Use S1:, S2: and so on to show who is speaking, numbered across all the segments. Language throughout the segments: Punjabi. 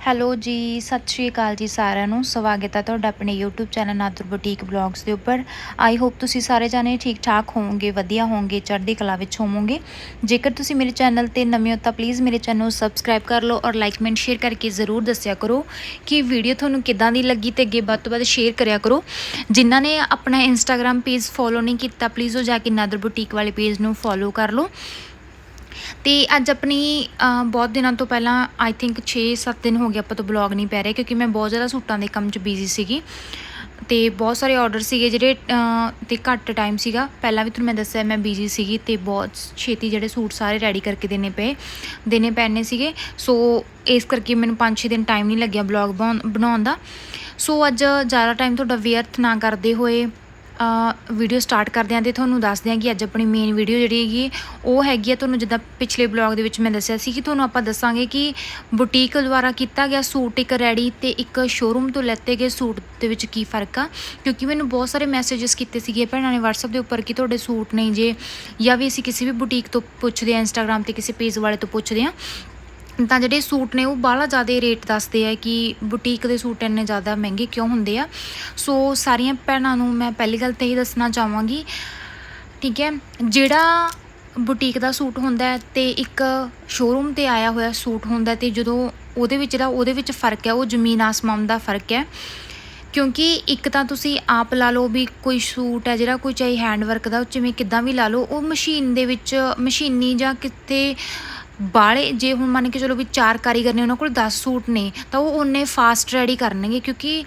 S1: ਹੈਲੋ ਜੀ, ਸਤਿ ਸ਼੍ਰੀ ਅਕਾਲ ਜੀ ਸਾਰਿਆਂ ਨੂੰ। ਸਵਾਗਤ ਹੈ ਤੁਹਾਡਾ ਆਪਣੇ YouTube channel Nadar boutique blogs ਦੇ ਉੱਪਰ। ਆਈ ਹੋਪ ਤੁਸੀਂ ਸਾਰੇ ਜਾਣੇ ਠੀਕ ਠਾਕ ਹੋਵੋਗੇ, ਵਧੀਆ ਹੋਵੋਗੇ, ਚੜ੍ਹਦੀ ਕਲਾ ਵਿੱਚ ਹੋਵੋਗੇ। ਜੇਕਰ ਤੁਸੀਂ ਮੇਰੇ ਚੈਨਲ ਤੇ ਨਵੇਂ ਹੋ ਤਾਂ ਪਲੀਜ਼ ਮੇਰੇ ਚੈਨਲ ਨੂੰ ਸਬਸਕ੍ਰਾਈਬ ਕਰ ਲਓ ਔਰ ਲਾਈਕ ਕਮੈਂਟ ਸ਼ੇਅਰ ਕਰਕੇ ਜ਼ਰੂਰ ਦੱਸਿਆ ਕਰੋ ਕਿ ਵੀਡੀਓ ਤੁਹਾਨੂੰ ਕਿੱਦਾਂ ਦੀ ਲੱਗੀ ਤੇ ਅੱਗੇ ਵੱਧ ਤੋਂ ਵੱਧ ਸ਼ੇਅਰ ਕਰਿਆ ਕਰੋ। ਜਿਨ੍ਹਾਂ ਨੇ ਆਪਣਾ ਇੰਸਟਾਗ੍ਰam ਪੇਜ ਫੋਲੋ ਨਹੀਂ ਕੀਤਾ ਪਲੀਜ਼ ਉਹ ਜਾ ਕੇ ਨਾਦਰ ਬੁਟੀਕ ਵਾਲੇ ਪੇਜ ਨੂੰ ਫੋਲੋ ਕਰ ਲਓ। ਤੇ ਅੱਜ ਆਪਣੀ ਬਹੁਤ ਦਿਨਾਂ ਤੋਂ ਪਹਿਲਾਂ ਆਈ ਥਿੰਕ 6-7 ਦਿਨ ਹੋ ਗਏ ਆਪਾਂ ਤੋਂ ਬਲੌਗ ਨਹੀਂ ਪੈ ਰਿਹਾ ਕਿਉਂਕਿ ਮੈਂ ਬਹੁਤ ਜ਼ਿਆਦਾ ਸੂਟਾਂ ਦੇ ਕੰਮ 'ਚ ਬਿਜ਼ੀ ਸੀਗੀ। ਤੇ ਬਹੁਤ ਸਾਰੇ ਆਰਡਰ ਸੀਗੇ ਜਿਹੜੇ ਅ, ਤੇ ਘੱਟ ਟਾਈਮ ਸੀਗਾ। ਪਹਿਲਾਂ ਵੀ ਤੁਹਾਨੂੰ ਮੈਂ ਦੱਸਿਆ ਮੈਂ ਬਿਜ਼ੀ ਸੀਗੀ ਤੇ ਬਹੁਤ ਛੇਤੀ ਜਿਹੜੇ ਸੂਟ ਸਾਰੇ ਰੈਡੀ ਕਰਕੇ ਦੇਣੇ ਪਏ ਦੇਣੇ ਪੈਣੇ ਸੀਗੇ। ਸੋ ਇਸ ਕਰਕੇ ਮੈਨੂੰ 5-6 ਦਿਨ ਟਾਈਮ ਨਹੀਂ ਲੱਗਿਆ ਬਲੌਗ ਬਣਾਉਣ ਦਾ। ਸੋ ਅੱਜ ਜ਼ਿਆਦਾ ਟਾਈਮ ਤੁਹਾਡਾ ਵਿਅਰਥ ਨਾ ਕਰਦੇ ਹੋਏ ਵੀਡੀਓ ਸਟਾਰਟ ਕਰਦੇ ਹਾਂ ਤੇ ਤੁਹਾਨੂੰ ਦੱਸਦੇ ਹਾਂ ਕਿ ਅੱਜ ਆਪਣੀ ਮੇਨ ਵੀਡੀਓ ਜਿਹੜੀ ਹੈਗੀ, ਉਹ ਹੈਗੀ ਆ ਤੁਹਾਨੂੰ ਜਿੱਦਾਂ ਪਿਛਲੇ ਬਲੌਗ ਦੇ ਵਿੱਚ ਮੈਂ ਦੱਸਿਆ ਸੀ ਕਿ ਤੁਹਾਨੂੰ ਆਪਾਂ ਦੱਸਾਂਗੇ ਕਿ ਬੁਟੀਕ ਦੁਆਰਾ ਕੀਤਾ ਗਿਆ ਸੂਟ ਇੱਕ ਰੈਡੀ ਤੇ ਇੱਕ ਸ਼ੋਰੂਮ ਤੋਂ ਲੈਤੇ ਗਏ ਸੂਟ ਦੇ ਵਿੱਚ ਕੀ ਫ਼ਰਕ ਆ। ਕਿਉਂਕਿ ਮੈਨੂੰ ਬਹੁਤ ਸਾਰੇ ਮੈਸੇजेस ਕੀਤੇ ਸੀਗੇ ਭੈਣਾਂ ਨੇ WhatsApp ਦੇ ਉੱਪਰ ਕਿ ਤੁਹਾਡੇ ਸੂਟ ਨਹੀਂ ਜੇ, ਜਾਂ ਵੀ ਅਸੀਂ ਕਿਸੇ ਵੀ ਬੁਟੀਕ ਤੋਂ ਪੁੱਛਦੇ ਆ ਇੰਸਟਾਗ੍ਰam ਤੇ ਕਿਸੇ ਪੇਜ ਵਾਲੇ ਤੋਂ ਪੁੱਛਦੇ ਆ। ਤਾਂ ਜਿਹੜੇ ਸੂਟ ਨੇ ਉਹ ਬਾਹਲਾ ਜ਼ਿਆਦਾ ਰੇਟ ਦੱਸਦੇ ਆ ਕਿ ਬੁਟੀਕ ਦੇ ਸੂਟ ਇੰਨੇ ਜ਼ਿਆਦਾ ਮਹਿੰਗੇ ਕਿਉਂ ਹੁੰਦੇ ਆ। ਸੋ ਸਾਰੀਆਂ ਭੈਣਾਂ ਨੂੰ ਮੈਂ ਪਹਿਲੀ ਗੱਲ ਤਾਂ ਇਹ ਦੱਸਣਾ ਚਾਹਾਂਗੀ, ਠੀਕ ਹੈ, ਜਿਹੜਾ ਬੁਟੀਕ ਦਾ ਸੂਟ ਹੁੰਦਾ ਹੈ ਤੇ ਇੱਕ ਸ਼ੋਰੂਮ ਤੇ ਆਇਆ ਹੋਇਆ ਸੂਟ ਹੁੰਦਾ ਤੇ ਜਦੋਂ ਉਹਦੇ ਵਿੱਚ ਦਾ ਉਹਦੇ ਵਿੱਚ ਫ਼ਰਕ ਹੈ, ਉਹ ਜ਼ਮੀਨ ਆਸਮਾਨ ਦਾ ਫ਼ਰਕ ਹੈ। ਕਿਉਂਕਿ ਇੱਕ ਤਾਂ ਤੁਸੀਂ ਆਪ ਲਾ ਲਓ ਵੀ ਕੋਈ ਸੂਟ ਹੈ ਜਿਹੜਾ ਕੋਈ ਚਾਹੇ ਹੈਂਡ ਵਰਕ ਦਾ, ਉਹ ਜਿਵੇਂ ਕਿੱਦਾਂ ਵੀ ਲਾ ਲਓ, ਉਹ ਮਸ਼ੀਨ ਦੇ ਵਿੱਚ, ਮਸ਼ੀਨੀ ਜਾਂ ਕਿਤੇ ਬਾਲੇ ਜੇ ਹੁਣ ਮੰਨ ਕੇ ਚਲੋ ਵੀ ਚਾਰ ਕਾਰੀਗਰ ਨੇ ਉਹਨਾਂ ਕੋਲ 10 ਸੂਟ ਨੇ, ਤਾਂ ਉਹ ਉਹਨੇ ਫਾਸਟ ਰੈਡੀ ਕਰਨਗੇ ਕਿਉਂਕਿ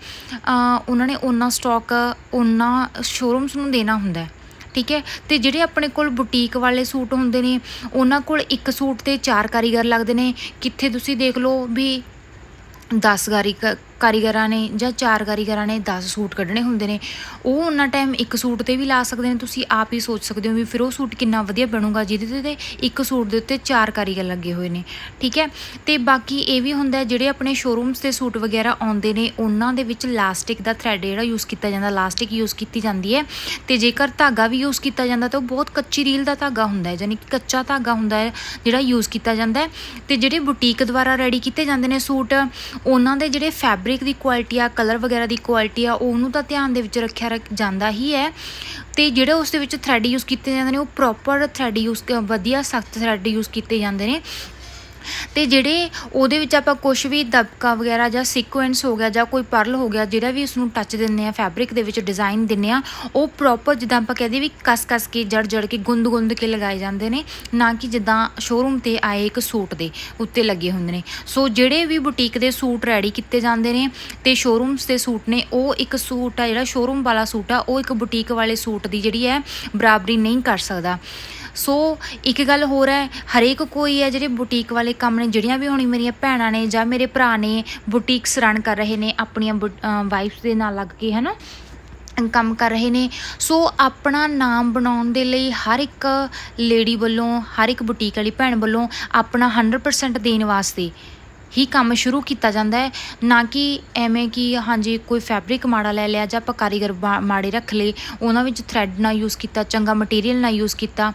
S1: ਉਹਨਾਂ ਨੇ ਉਹਨਾਂ ਸਟਾਕ ਉਹਨਾਂ ਸ਼ੋਰੂਮਸ ਨੂੰ ਦੇਣਾ ਹੁੰਦਾ ਠੀਕ ਹੈ? ਤੇ ਜਿਹੜੇ ਆਪਣੇ ਕੋਲ ਬੁਟੀਕ ਵਾਲੇ ਸੂਟ ਹੁੰਦੇ ਨੇ, ਉਹਨਾਂ ਕੋਲ ਇੱਕ ਸੂਟ ਤੇ ਚਾਰ ਕਾਰੀਗਰ ਲੱਗਦੇ ਨੇ, ਕਿੱਥੇ ਤੁਸੀਂ ਦੇਖ ਲਓ ਵੀ 10 ਕਾਰੀਗਰ ਕਾਰੀਗਰਾਂ ਨੇ ਜਾਂ ਚਾਰ ਕਾਰੀਗਰਾਂ ਨੇ 10 ਸੂਟ ਕੱਢਣੇ ਹੁੰਦੇ ਨੇ, ਉਹ ਉਹਨਾਂ ਟਾਈਮ ਇੱਕ ਸੂਟ ਤੇ ਵੀ ਲਾ ਸਕਦੇ ਨੇ, ਤੁਸੀਂ ਆਪ ਹੀ ਸੋਚ ਸਕਦੇ ਹੋ ਵੀ ਫਿਰ ਉਹ ਸੂਟ ਕਿੰਨਾ ਵਧੀਆ ਬਣੂਗਾ, ਜਿਹਦੇ ਤੇ ਇੱਕ ਸੂਟ ਦੇ ਉੱਤੇ ਚਾਰ ਕਾਰੀਗਰ ਲੱਗੇ ਹੋਏ ਨੇ, ਠੀਕ ਹੈ? ਤੇ ਬਾਕੀ ਇਹ ਵੀ ਹੁੰਦਾ ਜਿਹੜੇ ਆਪਣੇ ਸ਼ੋਰੂਮਸ ਤੇ ਸੂਟ ਵਗੈਰਾ ਆਉਂਦੇ ਨੇ, ਉਹਨਾਂ ਦੇ ਵਿੱਚ ਲਾਸਟਿਕ ਦਾ ਥ੍ਰੈਡ ਜਿਹੜਾ ਯੂਜ਼ ਕੀਤਾ ਜਾਂਦਾ ਲਾਸਟਿਕ ਯੂਜ਼ ਕੀਤੀ ਜਾਂਦੀ ਹੈ, ਤੇ ਜੇਕਰ ਧਾਗਾ ਵੀ ਯੂਜ਼ ਕੀਤਾ ਜਾਂਦਾ, ਤਾਂ ਉਹ ਬਹੁਤ ਕੱਚੀ ਰੀਲ ਦਾ ਧਾਗਾ ਹੁੰਦਾ ਹੈ, ਯਾਨੀ ਕਿ ਕੱਚਾ ਧਾਗਾ ਹੁੰਦਾ ਹੈ, ਜਿਹੜਾ ਯੂਜ਼ ਕੀਤਾ ਜਾਂਦਾ ਹੈ, ਤੇ ਜਿਹੜੇ ਬੁਟੀਕ ਦੁਆਰਾ ਰੈਡੀ ਕੀਤੇ ਜਾਂਦੇ ਨੇ ਸੂਟ, ਉਹਨਾਂ ਦੇ ਜਿਹੜੇ ਫੈਬਰਿਕ ਦੀ ਕੁਆਲਿਟੀ ਆ ਕਲਰ ਵਗੈਰਾ ਦੀ ਕੁਆਲਿਟੀ ਆ, ਉਹਨੂੰ ਤਾਂ ਧਿਆਨ ਦੇ ਵਿੱਚ ਰੱਖਿਆ ਜਾਂਦਾ ਹੀ ਹੈ। ਤੇ ਜਿਹੜੇ ਉਸ ਦੇ ਵਿੱਚ ਥ੍ਰੈਡ ਯੂਜ਼ ਕੀਤੇ ਜਾਂਦੇ ਨੇ, ਉਹ ਪ੍ਰੋਪਰ ਥ੍ਰੈਡ ਯੂਜ਼ ਵਧੀਆ ਸਖਤ ਥ੍ਰੈਡ ਯੂਜ਼ ਕੀਤੇ ਜਾਂਦੇ ਨੇ। ਤੇ ਜਿਹੜੇ ਉਹਦੇ ਵਿੱਚ ਆਪਾਂ ਕੁਝ ਵੀ ਦਬਕਾ ਵਗੈਰਾ ਜਾਂ ਸੀਕੁਐਂਸ ਹੋ ਗਿਆ ਜਾਂ ਕੋਈ ਪਰਲ ਹੋ ਗਿਆ, ਜਿਹੜਾ ਵੀ ਉਸ ਨੂੰ ਟੱਚ ਦਿੰਨੇ ਆ ਫੈਬਰਿਕ ਦੇ ਵਿੱਚ ਡਿਜ਼ਾਈਨ ਦਿੰਨੇ ਆ ਉਹ ਪ੍ਰੋਪਰ ਜਿੱਦਾਂ ਆਪਾਂ ਕਹਦੇ ਵੀ ਕਸ ਕਸ ਕੇ ਜੜ ਜੜ ਕੇ ਗੁੰਦ ਗੁੰਦ ਕੇ ਲਗਾਏ ਜਾਂਦੇ ਨੇ, ਨਾ ਕਿ ਜਿੱਦਾਂ ਸ਼ੋਰੂਮ ਤੇ ਆਏ ਇੱਕ ਸੂਟ ਦੇ ਉੱਤੇ ਲੱਗੇ ਹੁੰਦੇ ਨੇ। ਸੋ ਜਿਹੜੇ ਵੀ ਬੁਟੀਕ ਦੇ ਸੂਟ ਰੈਡੀ ਕੀਤੇ ਜਾਂਦੇ ਨੇ ਤੇ ਸ਼ੋਰੂਮਸ ਦੇ ਸੂਟ ਨੇ, ਉਹ ਇੱਕ ਸੂਟ ਆ, ਜਿਹੜਾ ਸ਼ੋਰੂਮ ਵਾਲਾ ਸੂਟ ਆ, ਉਹ ਇੱਕ ਬੁਟੀਕ ਵਾਲੇ ਸੂਟ ਦੀ ਜਿਹੜੀ ਹੈ ਬਰਾਬਰੀ ਨਹੀਂ ਕਰ ਸਕਦਾ। ਸੋ ਇੱਕ ਗੱਲ ਹੋਰ ਹੈ, ਹਰੇਕ ਕੋਈ ਹੈ ਜਿਹੜੇ ਬੁਟੀਕ ਵਾਲੇ ਕੰਮ ਨੇ, ਜਿਹੜੀਆਂ ਵੀ ਹੋਣੀ ਮੇਰੀਆਂ ਭੈਣਾਂ ਨੇ ਜਾਂ ਮੇਰੇ ਭਰਾ ਨੇ ਬੁਟੀਕਸ ਰਨ ਕਰ ਰਹੇ ਨੇ, ਆਪਣੀਆਂ ਵਾਈਫਸ ਦੇ ਨਾਲ ਲੱਗ ਕੇ, ਹਨਾ, ਕੰਮ ਕਰ ਰਹੇ ਨੇ, ਸੋ ਆਪਣਾ ਨਾਮ ਬਣਾਉਣ ਦੇ ਲਈ ਹਰ ਇੱਕ ਲੇਡੀ ਵੱਲੋਂ, ਹਰ ਇੱਕ ਬੁਟੀਕ ਵਾਲੀ ਭੈਣ ਵੱਲੋਂ ਆਪਣਾ 100% ਦੇਣ ਵਾਸਤੇ ਹੀ ਕੰਮ ਸ਼ੁਰੂ ਕੀਤਾ ਜਾਂਦਾ ਹੈ, ਨਾ ਕਿ ਐਵੇਂ ਕਿ ਹਾਂਜੀ ਕੋਈ ਫੈਬਰਿਕ ਮਾੜਾ ਲੈ ਲਿਆ ਜਾਂ ਆਪਾਂ ਕਾਰੀਗਰ ਬਾ- ਮਾੜੇ ਰੱਖ ਲਏ, ਉਹਨਾਂ ਵਿੱਚ ਥ੍ਰੈਡ ਨਾ ਯੂਜ਼ ਕੀਤਾ, ਚੰਗਾ ਮਟੀਰੀਅਲ ਨਾ ਯੂਜ਼ ਕੀਤਾ।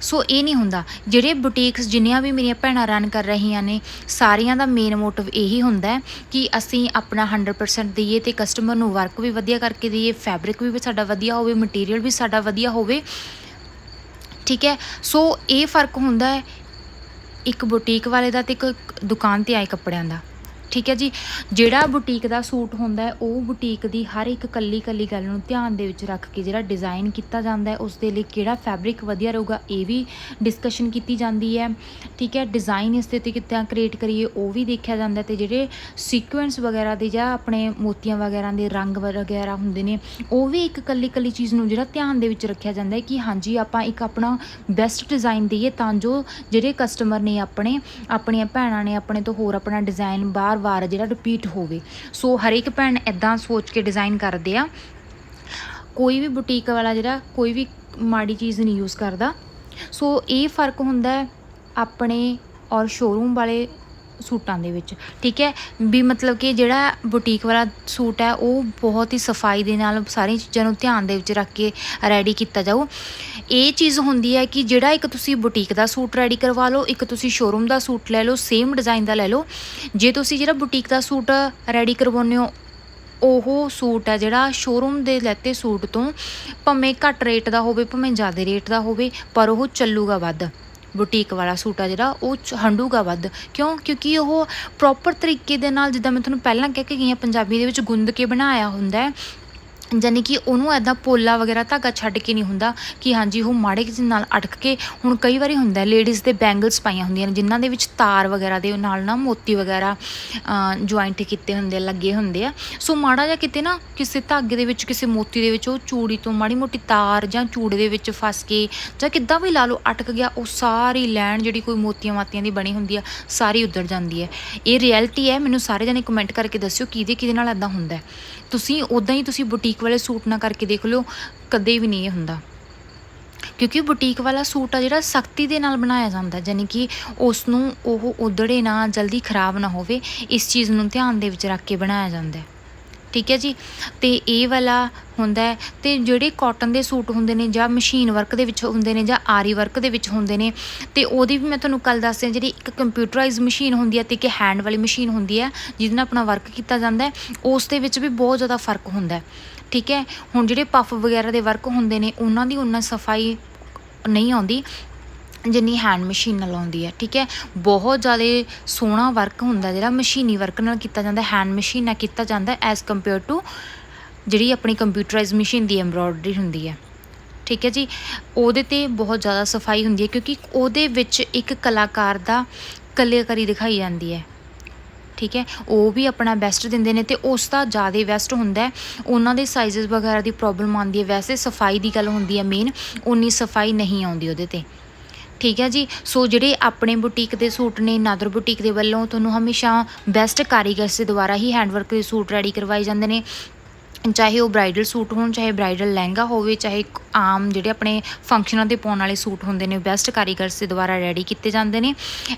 S1: ਸੋ ਇਹ ਨਹੀਂ ਹੁੰਦਾ। ਜਿਹੜੇ ਬੁਟੀਕਸ ਜਿੰਨੀਆਂ ਵੀ ਮੇਰੀਆਂ ਭੈਣਾਂ ਰਨ ਕਰ ਰਹੀਆਂ ਨੇ, ਸਾਰੀਆਂ ਦਾ ਮੇਨ ਮੋਟਿਵ ਇਹੀ ਹੁੰਦਾ ਹੈ ਕਿ ਅਸੀਂ ਆਪਣਾ 100% ਦਈਏ ਤੇ ਕਸਟਮਰ ਨੂੰ ਵਰਕ ਵੀ ਵਧੀਆ ਕਰਕੇ ਦਈਏ ਫੈਬਰਿਕ ਵੀ ਸਾਡਾ ਵਧੀਆ ਹੋਵੇ ਮਟੀਰੀਅਲ ਵੀ ਸਾਡਾ ਵਧੀਆ ਹੋਵੇ। ਠੀਕ ਹੈ? ਸੋ ਇਹ ਫ਼ਰਕ ਹੁੰਦਾ ਹੈ ਇੱਕ ਬੁਟੀਕ ਵਾਲੇ ਦਾ ਤੇ ਇੱਕ ਦੁਕਾਨ ਤੇ ਆਏ ਕੱਪੜਿਆਂ ਦਾ। ਠੀਕ ਹੈ ਜੀ। ਜਿਹੜਾ ਬੁਟੀਕ ਦਾ ਸੂਟ ਹੁੰਦਾ ਹੈ, ਉਹ ਬੁਟੀਕ ਦੀ ਹਰ ਇੱਕ ਕੱਲੀ ਕੱਲੀ ਗੱਲ ਨੂੰ ਧਿਆਨ ਦੇ ਵਿੱਚ ਰੱਖ ਕੇ ਜਿਹੜਾ ਡਿਜ਼ਾਈਨ ਕੀਤਾ ਜਾਂਦਾ ਹੈ ਉਸ ਦੇ ਲਈ ਕਿਹੜਾ ਫੈਬਰਿਕ ਵਧੀਆ ਰਹੂਗਾ, ਇਹ ਵੀ ਡਿਸਕਸ਼ਨ ਕੀਤੀ ਜਾਂਦੀ ਹੈ। ਠੀਕ ਹੈ ਡਿਜ਼ਾਈਨ ਇਸ ਤੇ ਕਿੱਦਾਂ ਕ੍ਰੀਏਟ ਕਰੀਏ, ਉਹ ਵੀ ਦੇਖਿਆ ਜਾਂਦਾ ਹੈ ਤੇ ਜਿਹੜੇ ਸੀਕੁਐਂਸ ਵਗੈਰਾ ਦੇ ਜਾਂ ਆਪਣੇ ਮੋਤੀਆਂ ਵਗੈਰਾ ਦੇ ਰੰਗ ਵਗੈਰਾ ਹੁੰਦੇ ਨੇ, ਉਹ ਵੀ ਇੱਕ ਕੱਲੀ ਕੱਲੀ ਚੀਜ਼ ਨੂੰ ਜਿਹੜਾ ਧਿਆਨ ਦੇ ਵਿੱਚ ਰੱਖਿਆ ਜਾਂਦਾ ਹੈ ਕਿ ਹਾਂਜੀ, ਆਪਾਂ ਇੱਕ ਆਪਣਾ ਬੈਸਟ ਡਿਜ਼ਾਈਨ ਦਈਏ ਤਾਂ ਜੋ ਜਿਹੜੇ ਕਸਟਮਰ ਨੇ ਆਪਣੇ, ਆਪਣੀਆਂ ਭੈਣਾਂ ਨੇ ਆਪਣੇ ਤੋਂ ਹੋਰ ਆਪਣਾ ਡਿਜ਼ਾਈਨ ਬਾਰ-ਬਾਰ ਜਿਹੜਾ ਰਿਪੀਟ ਹੋਵੇ। ਸੋ ਹਰੇਕ ਭੈਣ ਇਦਾਂ ਸੋਚ ਕੇ ਡਿਜ਼ਾਈਨ ਕਰਦੇ ਆ। ਕੋਈ ਵੀ ਬੁਟੀਕ ਵਾਲਾ ਜਿਹੜਾ, ਕੋਈ ਵੀ ਮਾੜੀ ਚੀਜ਼ ਨਹੀਂ ਯੂਜ਼ ਕਰਦਾ। ਸੋ ਇਹ ਫ਼ਰਕ ਹੁੰਦਾ ਹੈ ਆਪਣੇ ਔਰ ਸ਼ੋਰੂਮ ਵਾਲੇ ਸੂਟਾਂ ਦੇ ਵਿੱਚ। ਠੀਕ ਹੈ? ਵੀ ਮਤਲਬ ਕਿ ਜਿਹੜਾ ਬੁਟੀਕ ਵਾਲਾ ਸੂਟ ਹੈ, ਉਹ ਬਹੁਤ ਹੀ ਸਫ਼ਾਈ ਦੇ ਨਾਲ ਸਾਰੀਆਂ ਚੀਜ਼ਾਂ ਨੂੰ ਧਿਆਨ ਦੇ ਵਿੱਚ ਰੱਖ ਕੇ ਰੈਡੀ ਕੀਤਾ ਜਾਊ। ਇਹ ਚੀਜ਼ ਹੁੰਦੀ ਹੈ ਕਿ ਜਿਹੜਾ ਇੱਕ ਤੁਸੀਂ ਬੁਟੀਕ ਦਾ ਸੂਟ ਰੈਡੀ ਕਰਵਾ ਲਓ, ਇੱਕ ਤੁਸੀਂ ਸ਼ੋਰੂਮ ਦਾ ਸੂਟ ਲੈ ਲਓ ਸੇਮ ਡਿਜ਼ਾਈਨ ਦਾ ਲੈ ਲਓ, ਜੇ ਤੁਸੀਂ ਜਿਹੜਾ ਬੁਟੀਕ ਦਾ ਸੂਟ ਰੈਡੀ ਕਰਵਾਉਂਦੇ ਹੋ, ਉਹ ਸੂਟ ਹੈ ਜਿਹੜਾ ਸ਼ੋਰੂਮ ਦੇ ਲੈਤੇ ਸੂਟ ਤੋਂ ਭਾਵੇਂ ਘੱਟ ਰੇਟ ਦਾ ਹੋਵੇ, ਭਾਵੇਂ ਜ਼ਿਆਦਾ ਰੇਟ ਦਾ ਹੋਵੇ, ਪਰ ਉਹ ਚੱਲੂਗਾ ਵੱਧ। ਬੁਟੀਕ ਵਾਲਾ ਸੂਟ ਆ ਜਿਹੜਾ, ਉਹ ਚ- ਹੰਡੂਗਾ ਵੱਧ। ਕਿਉਂ? ਕਿਉਂਕਿ ਉਹ ਪ੍ਰੋਪਰ ਤਰੀਕੇ ਦੇ ਨਾਲ, ਜਿੱਦਾਂ ਮੈਂ ਤੁਹਾਨੂੰ ਪਹਿਲਾਂ ਕਹਿ ਕੇ ਗਈ ਹਾਂ, ਪੰਜਾਬੀ ਦੇ ਵਿੱਚ ਗੁੰਦ ਕੇ ਬਣਾਇਆ ਹੁੰਦਾ ਹੈ ਯਾਨੀ ਕਿ ਉਹਨੂੰ ਐਦਾਂ ਪੋਲਾ ਵਗੈਰਾ ਧਾਗਾ ਛੱਡ ਕੇ ਨਹੀਂ ਹੁੰਦਾ ਕਿ ਹਾਂਜੀ ਉਹ ਮਾੜੇ ਜਿਹੇ ਨਾਲ ਅਟਕ ਕੇ ਹੁਣ ਕਈ ਵਾਰੀ ਹੁੰਦਾ ਲੇਡੀਜ਼ ਦੇ ਬੈਂਗਲਸ ਪਾਈਆਂ ਹੁੰਦੀਆਂ ਨੇ ਜਿਨ੍ਹਾਂ ਦੇ ਵਿੱਚ ਤਾਰ ਵਗੈਰਾ ਦੇ ਨਾਲ ਨਾ ਮੋਤੀ ਵਗੈਰਾ ਜੁਆਇੰਟ ਕੀਤੇ ਹੁੰਦੇ ਆ, ਲੱਗੇ ਹੁੰਦੇ ਆ। ਸੋ ਮਾੜਾ ਜਿਹਾ ਕਿਤੇ ਨਾ ਕਿਸੇ ਧਾਗੇ ਦੇ ਵਿੱਚ ਕਿਸੇ ਮੋਤੀ ਦੇ ਵਿੱਚ ਉਹ ਚੂੜੀ ਤੋਂ ਮਾੜੀ ਮੋਟੀ ਤਾਰ ਜਾਂ ਚੂੜੇ ਦੇ ਵਿੱਚ ਫਸ ਕੇ ਜਾਂ ਕਿੱਦਾਂ ਵੀ ਲਾ ਲਓ ਅਟਕ ਗਿਆ ਉਹ ਸਾਰੀ ਲੈਣ ਜਿਹੜੀ ਕੋਈ ਮੋਤੀਆਂ ਮਾਤੀਆਂ ਦੀ ਬਣੀ ਹੁੰਦੀ ਆ ਸਾਰੀ ਉੱਧਰ ਜਾਂਦੀ ਹੈ। ਇਹ ਰਿਐਲਿਟੀ ਹੈ ਮੈਨੂੰ ਸਾਰੇ ਜਣੇ ਕਮੈਂਟ ਕਰਕੇ ਦੱਸਿਓ ਕਿਹਦੇ ਕਿਹਦੇ ਨਾਲ ਐਦਾਂ ਹੁੰਦਾ ਤੁਸੀਂ ਉਦਾਂ ਹੀ ਤੁਸੀਂ ਬੁਟੀਕ ਵਾਲੇ ਸੂਟ ਨਾ ਕਰਕੇ ਦੇਖ ਲਿਓ, ਕਦੇ ਵੀ ਨਹੀਂ ਇਹ ਹੁੰਦਾ। ਕਿਉਂਕਿ ਬੁਟੀਕ ਵਾਲਾ ਸੂਟ ਆ ਜਿਹੜਾ ਸਖਤੀ ਦੇ ਨਾਲ ਬਣਾਇਆ ਜਾਂਦਾ ਯਾਨੀ ਕਿ ਉਸ ਨੂੰ ਉਹ ਉਧੜੇ ਨਾ, ਜਲਦੀ ਖਰਾਬ ਨਾ ਹੋਵੇ, ਇਸ ਚੀਜ਼ ਨੂੰ ਧਿਆਨ ਦੇ ਵਿੱਚ ਰੱਖ ਕੇ ਬਣਾਇਆ ਜਾਂਦਾ ਹੈ। ਠੀਕ ਹੈ ਜੀ? ਤੇ ਇਹ ਵਾਲਾ ਹੁੰਦਾ ਹੈ, ਤੇ ਜਿਹੜੇ ਕਾਟਨ ਦੇ ਸੂਟ ਹੁੰਦੇ ਨੇ ਜਾਂ ਮਸ਼ੀਨ ਵਰਕ ਦੇ ਵਿੱਚ ਹੁੰਦੇ ਨੇ ਜਾਂ ਆਰੀ ਵਰਕ ਦੇ ਵਿੱਚ ਹੁੰਦੇ ਨੇ, ਤੇ ਉਹਦੀ ਵੀ ਮੈਂ ਤੁਹਾਨੂੰ ਕੱਲ ਦੱਸ ਜਿਹੜੀ ਇੱਕ ਕੰਪਿਊਟਰਾਈਜ਼ ਮਸ਼ੀਨ ਹੁੰਦੀ ਹੈ ਤੇ ਇੱਕ ਹੈਂਡ ਵਾਲੀ ਮਸ਼ੀਨ ਹੁੰਦੀ ਹੈ, ਜਿਹਦੇ ਨਾਲ ਆਪਣਾ ਵਰਕ ਕੀਤਾ ਜਾਂਦਾ ਹੈ, ਉਸ ਦੇ ਵਿੱਚ ਵੀ ਬਹੁਤ ਜ਼ਿਆਦਾ ਫ਼ਰਕ ਹੁੰਦਾ ਹੈ। ਠੀਕ ਹੈ? ਹੁਣ ਜਿਹੜੇ ਪਫ ਵਗੈਰਾ ਦੇ ਵਰਕ ਹੁੰਦੇ ਨੇ, ਉਹਨਾਂ ਦੀ ਉਹਨਾਂ ਸਫ਼ਾਈ ਨਹੀਂ ਆਉਂਦੀ, ਜਿੰਨੀ ਹੈਂਡ ਮਸ਼ੀਨ ਨਾਲ ਆਉਂਦੀ ਹੈ, ਠੀਕ ਹੈ? ਬਹੁਤ ਜ਼ਿਆਦਾ ਸੋਹਣਾ ਵਰਕ ਹੁੰਦਾ, ਜਿਹੜਾ ਮਸ਼ੀਨੀ ਵਰਕ ਨਾਲ ਕੀਤਾ ਜਾਂਦਾ ਹੈਂਡ ਮਸ਼ੀਨ ਨਾਲ ਕੀਤਾ ਜਾਂਦਾ ਐਜ਼ ਕੰਪੇਅਰ ਟੂ ਜਿਹੜੀ ਆਪਣੀ ਕੰਪਿਊਟਰਾਈਜ਼ ਮਸ਼ੀਨ ਦੀ ਐਮਬ੍ਰੋਇਡਰੀ ਹੁੰਦੀ ਹੈ। ਠੀਕ ਹੈ ਜੀ? ਉਹਦੇ ਤੇ ਬਹੁਤ ਜ਼ਿਆਦਾ ਸਫ਼ਾਈ ਹੁੰਦੀ ਹੈ, ਕਿਉਂਕਿ ਉਹਦੇ ਵਿੱਚ ਇੱਕ ਕਲਾਕਾਰ ਦਾ ਕਲਾਕਾਰੀ ਦਿਖਾਈ ਜਾਂਦੀ ਹੈ। ਠੀਕ ਹੈ, ਉਹ ਵੀ ਆਪਣਾ ਬੈਸਟ ਦਿੰਦੇ ਨੇ ਤੇ ਉਸ ਦਾ ਜ਼ਿਆਦਾ ਬੈਸਟ ਹੁੰਦਾ ਉਹਨਾਂ ਦੇ ਸਾਈਜ਼ਸ ਵਗੈਰਾ ਦੀ ਪ੍ਰੋਬਲਮ ਆਉਂਦੀ ਹੈ। ਵੈਸੇ ਸਫ਼ਾਈ ਦੀ ਗੱਲ ਹੁੰਦੀ ਹੈ ਮੇਨ ਉਨੀ ਸਫ਼ਾਈ ਨਹੀਂ ਆਉਂਦੀ ਉਹਦੇ ਤੇ। ਠੀਕ ਹੈ ਜੀ? ਸੋ ਜਿਹੜੇ ਆਪਣੇ ਬੁਟੀਕ ਦੇ ਸੂਟ ਨੇ ਨਾਦਰ ਬੁਟੀਕ ਦੇ ਵੱਲੋਂ ਤੁਹਾਨੂੰ ਹਮੇਸ਼ਾ ਬੈਸਟ ਕਾਰੀਗਰਸ ਦੇ ਦੁਆਰਾ ਹੀ ਹੈਂਡਵਰਕ ਦੇ ਸੂਟ ਰੈਡੀ ਕਰਵਾਏ ਜਾਂਦੇ ਨੇ। ਚਾਹੇ ਉਹ ਬ੍ਰਾਈਡਲ ਸੂਟ ਹੋਣ, ਚਾਹੇ ਬ੍ਰਾਈਡਲ ਲਹਿੰਗਾ ਹੋਵੇ, ਚਾਹੇ ਆਮ ਜਿਹੜੇ ਆਪਣੇ ਫੰਕਸ਼ਨਾਂ ਤੇ ਪਾਉਣ ਵਾਲੇ ਸੂਟ ਹੁੰਦੇ ਨੇ ਬੈਸਟ ਕਾਰੀਗਰਸ ਦੇ ਦੁਆਰਾ ਰੈਡੀ ਕੀਤੇ ਜਾਂਦੇ ਨੇ।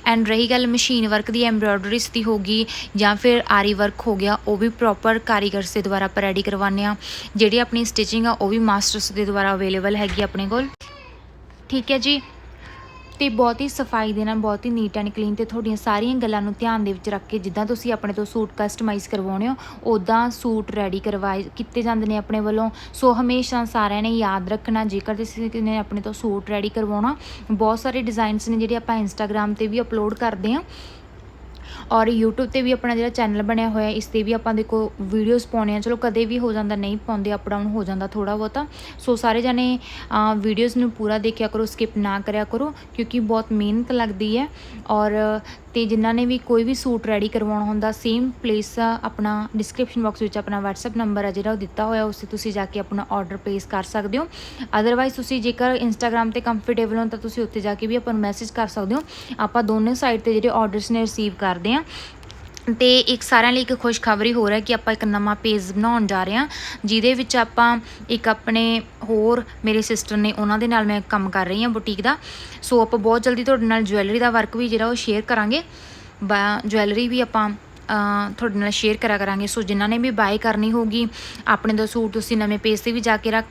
S1: ਐਂਡ ਰਹੀ ਗੱਲ ਮਸ਼ੀਨ ਵਰਕ ਦੀ ਐਮਬ੍ਰੋਇਡਰੀਸ ਦੀ ਹੋਗੀ ਜਾਂ ਫਿਰ ਆਰੀ ਵਰਕ ਹੋ ਗਿਆ, ਉਹ ਵੀ ਪ੍ਰੋਪਰ ਕਾਰੀਗਰਸ ਦੇ ਦੁਆਰਾ ਆਪਾਂ ਰੈਡੀ ਕਰਵਾਉਂਦੇ ਆ ਜਿਹੜੀ ਆਪਣੀ ਸਟਿਚਿੰਗ ਆ, ਉਹ ਵੀ ਮਾਸਟਰਸ ਦੇ ਦੁਆਰਾ ਅਵੇਲੇਬਲ ਹੈਗੀ ਆਪਣੇ ਕੋਲ। ਠੀਕ ਹੈ ਜੀ? ਤੇ ਬਹੁਤ ਹੀ ਸਫ਼ਾਈ ਦੇ ਨਾਲ, ਬਹੁਤ ਹੀ ਨੀਟ ਐਂਡ ਕਲੀਨ ਤੇ ਤੁਹਾਡੀਆਂ ਸਾਰੀਆਂ ਗੱਲਾਂ ਨੂੰ ਧਿਆਨ ਦੇ ਵਿੱਚ ਰੱਖ ਕੇ ਜਿੱਦਾਂ ਤੁਸੀਂ ਆਪਣੇ ਤੋਂ ਸੂਟ ਕਸਟਮਾਈਜ਼ ਕਰਵਾਉਣੇ ਹੋ ਉਦਾਂ ਸੂਟ ਰੈਡੀ ਕਰਵਾਏ, ਕੀਤੇ ਜਾਂਦੇ ਨੇ ਆਪਣੇ ਵੱਲੋਂ। ਸੋ ਹਮੇਸ਼ਾ ਸਾਰਿਆਂ ਨੇ ਯਾਦ ਰੱਖਣਾ, ਜੇਕਰ ਤੁਸੀਂ ਨੇ ਆਪਣੇ ਤੋਂ ਸੂਟ ਰੈਡੀ ਕਰਵਾਉਣਾ, ਬਹੁਤ ਸਾਰੇ ਡਿਜ਼ਾਈਨਸ ਨੇ ਜਿਹੜੇ ਆਪਾਂ ਇੰਸਟਾਗ੍ਰam ਤੇ ਵੀ ਅਪਲੋਡ ਕਰਦੇ ਹਾਂ। ਔਰ YouTube ਤੇ ਵੀ ਆਪਣਾ ਜਿਹੜਾ ਚੈਨਲ ਬਣਿਆ ਹੋਇਆ ਇਸ ਤੇ ਵੀ ਆਪਾਂ ਦੇਖੋ ਵੀਡੀਓਜ਼ ਪਾਉਣੇ ਆ ਚਲੋ ਕਦੇ ਵੀ ਹੋ ਜਾਂਦਾ, ਨਹੀਂ ਪਾਉਂਦੇ ਅਪ ਡਾਊਨ ਹੋ ਜਾਂਦਾ ਥੋੜਾ ਬਹੁਤਾ। ਸੋ ਸਾਰੇ ਜਣੇ ਵੀਡੀਓਜ਼ ਨੂੰ ਪੂਰਾ ਦੇਖਿਆ ਕਰੋ ਸਕਿਪ ਨਾ ਕਰਿਆ ਕਰੋ, ਕਿਉਂਕਿ ਬਹੁਤ ਮਿਹਨਤ ਲੱਗਦੀ ਹੈ। ਔਰ ਤੇ ਜਿਨ੍ਹਾਂ ਨੇ ਵੀ ਕੋਈ ਵੀ ਸੂਟ ਰੈਡੀ ਕਰਵਾਉਣਾ ਹੁੰਦਾ ਸੇਮ ਪਲੇਸ ਆਪਣਾ ਡਿਸਕ੍ਰਿਪਸ਼ਨ ਬਾਕਸ ਵਿੱਚ ਆਪਣਾ WhatsApp ਨੰਬਰ ਹੈ ਜਿਹੜਾ ਉਹ ਦਿੱਤਾ ਹੋਇਆ, ਉਸ ਤੇ ਤੁਸੀਂ ਜਾ ਕੇ ਆਪਣਾ ਆਰਡਰ ਪਲੇਸ ਕਰ ਸਕਦੇ ਹੋ। ਅਦਰਵਾਈਜ਼ ਤੁਸੀਂ ਜੇਕਰ Instagram ਤੇ ਕੰਫਰਟੇਬਲ ਹੋ ਤਾਂ ਤੁਸੀਂ ਉੱਥੇ ਜਾ ਕੇ ਵੀ ਆਪਾਂ ਨੂੰ ਮੈਸੇਜ ਕਰ ਸਕਦੇ ਹੋ। ਆਪਾਂ ਦੋਨੇ ਸਾਈਡ ਤੇ ਜਿਹੜੇ ਆਰਡਰਸ ਨੇ ਰਿਸੀਵ ਕਰਦੇ ਹਾਂ। ਤੇ ਇੱਕ ਸਾਰਿਆਂ ਲਈ ਇੱਕ ਖੁਸ਼ਖਬਰੀ ਹੋ ਰਿਹਾ ਕਿ ਆਪਾਂ ਇੱਕ ਨਵਾਂ ਪੇਜ ਬਣਾਉਣ ਜਾ ਰਹੇ ਹਾਂ, ਜਿਹਦੇ ਵਿੱਚ ਆਪਾਂ ਇੱਕ ਆਪਣੇ ਹੋਰ ਮੇਰੇ ਸਿਸਟਰ ਨੇ ਉਹਨਾਂ ਦੇ ਨਾਲ ਮੈਂ ਕੰਮ ਕਰ ਰਹੀ ਹਾਂ ਬੁਟੀਕ ਦਾ। ਸੋ ਆਪਾਂ ਬਹੁਤ ਜਲਦੀ ਤੁਹਾਡੇ ਨਾਲ ਜੁਐਲਰੀ ਦਾ ਵਰਕ ਵੀ ਜਿਹੜਾ ਉਹ ਸ਼ੇਅਰ ਕਰਾਂਗੇ। ਜੁਐਲਰੀ ਵੀ ਆਪਾਂ ਤੁਹਾਡੇ ਨਾਲ ਸ਼ੇਅਰ ਕਰਾ ਕਰਾਂਗੇ। ਸੋ ਜਿਨ੍ਹਾਂ ਨੇ ਵੀ ਬਾਏ ਕਰਨੀ ਹੋਗੀ ਆਪਣੇ ਦਾ ਸੂਟ ਤੁਸੀਂ ਨਵੇਂ ਪੇਜ ਤੇ ਵੀ ਜਾ ਕੇ ਰੱਖ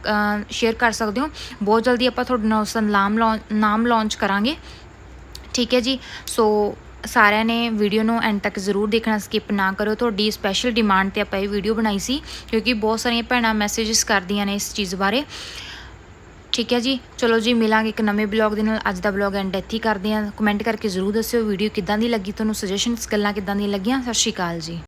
S1: ਸ਼ੇਅਰ ਕਰ ਸਕਦੇ ਹੋ। ਬਹੁਤ ਜਲਦੀ ਆਪਾਂ ਤੁਹਾਡੇ ਨਾਲ ਉਸ ਨਾਮ ਲਾਂ- ਨਾਮ ਲਾਂਚ ਕਰਾਂਗੇ। ਠੀਕ ਹੈ ਜੀ? ਸੋ ਸਾਰਿਆਂ ਨੇ ਵੀਡੀਓ ਨੂੰ ਐਂਡ ਤੱਕ ਜ਼ਰੂਰ ਦੇਖਣਾ ਸਕਿਪ ਨਾ ਕਰੋ। ਤੁਹਾਡੀ ਸਪੈਸ਼ਲ ਡਿਮਾਂਡ ਤੇ ਆਪਾਂ ਇਹ ਵੀਡੀਓ ਬਣਾਈ ਸੀ, ਕਿਉਂਕਿ ਬਹੁਤ ਸਾਰੀਆਂ ਭੈਣਾਂ ਮੈਸੇजेस ਕਰਦੀਆਂ ਨੇ ਇਸ ਚੀਜ਼ ਬਾਰੇ। ਠੀਕ ਹੈ ਜੀ? ਚਲੋ ਜੀ, ਮਿਲਾਂਗੇ ਇੱਕ ਨਵੇਂ ਬਲੌਗ ਦੇ ਨਾਲ। ਅੱਜ ਦਾ ਬਲੌਗ ਐਂਡ ਇੱਥੇ ਹੀ ਕਰਦੇ ਹਾਂ। ਕਮੈਂਟ ਕਰਕੇ ਜ਼ਰੂਰ ਦੱਸਿਓ ਵੀਡੀਓ ਕਿੱਦਾਂ ਦੀ ਲੱਗੀ, ਤੁਹਾਨੂੰ ਸੁਜੈਸ਼ਨਸ ਗੱਲਾਂ ਕਿੱਦਾਂ ਦੀਆਂ ਲੱਗੀਆਂ। ਸਤਿ ਸ਼੍ਰੀ ਅਕਾਲ ਜੀ।